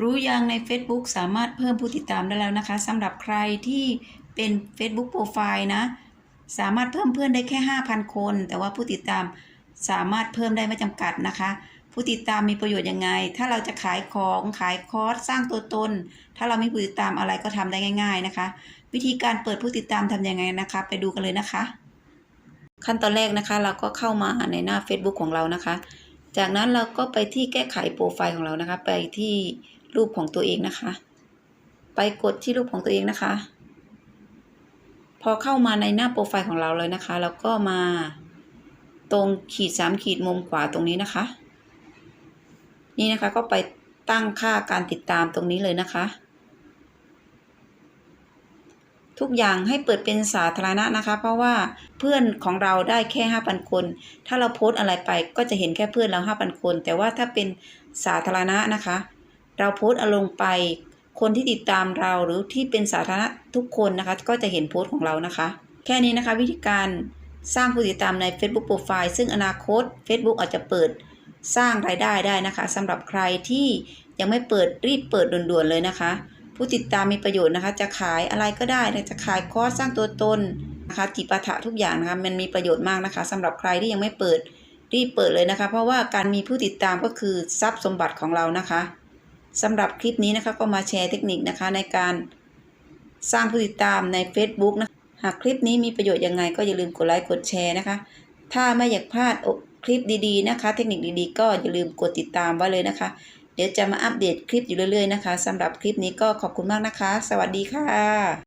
รู้ยังใน Facebook สามารถเพิ่มผู้ติดตามได้แล้วนะคะสำหรับใครที่เป็น Facebook โปรไฟล์นะ สามารถเพิ่มเพื่อนได้แค่ 5,000 คน แต่ว่าผู้ติดตามสามารถเพิ่มได้ไม่จำกัดนะคะ ผู้ติดตามมีประโยชน์ยังไง ถ้าเราจะขายของขายคอร์สสร้างตัวตน ถ้าเรามีผู้ติดตามอะไรก็ทำได้ง่าย ๆนะคะ วิธีการเปิดผู้ติดตามทำยังไงนะคะ ไปดูกันเลยนะคะ ขั้นตอนแรกนะคะ เราก็เข้ามาในหน้า Facebook ของเรานะคะ จากนั้นเราก็ไปที่แก้ไขโปรไฟล์ของเรานะคะ ไปที่ รูปของตัวเองนะคะ ไปกดที่รูปของตัวเองนะคะ พอเข้ามาในหน้าโปรไฟล์ของเราเลยนะคะเราก็มาตรงขีดสามขีดมุมขวาตรงนี้นะคะ นี่นะคะก็ไปตั้งค่าการติดตามตรงนี้เลยนะคะ ทุกอย่างให้เปิดเป็นสาธารณะนะคะ เพราะว่าเพื่อนของเราได้แค่5,000คน ถ้าเราโพสต์อะไรไปก็จะเห็นแค่เพื่อนเรา5,000คน แต่ว่าถ้าเป็นสาธารณะนะคะ เราโพสต์เอาลงไป คนที่ติดตามเราหรือที่เป็นสาธารณะทุกคนนะคะ ก็จะเห็นโพสต์ของเรานะคะ แค่นี้นะคะวิธีการสร้างผู้ติดตามใน Facebook Profile ซึ่งอนาคต Facebook อาจจะเปิดสร้างรายได้ได้นะคะสำหรับใครที่ยังไม่เปิดรีบเปิดด่วนๆเลยนะคะ ผู้ติดตามมีประโยชน์นะคะ จะขายอะไรก็ได้จะขายคอร์สสร้างตัวตนนะคะจิปาถะทุกอย่างนะคะมันมีประโยชน์มากนะคะสำหรับใครที่ยังไม่เปิดรีบเปิดเลยนะคะ เพราะว่าการมีผู้ติดตามก็คือทรัพย์สมบัติของเรานะคะ สำหรับคลิปนี้นะคะก็มาแชร์เทคนิคนะคะในการสร้างผู้ติดตามใน Facebook นะคะหากคลิปนี้มีประโยชน์ยังไงก็อย่าลืมกดไลค์กดแชร์นะคะ ถ้าไม่อยากพลาดคลิปดีๆนะคะ เทคนิคดีๆ ก็อย่าลืมกดติดตามไว้เลยนะคะ เดี๋ยวจะมาอัปเดตคลิปอยู่เรื่อยๆนะคะสำหรับคลิปนี้ก็ขอบคุณมากนะคะ สวัสดีค่ะ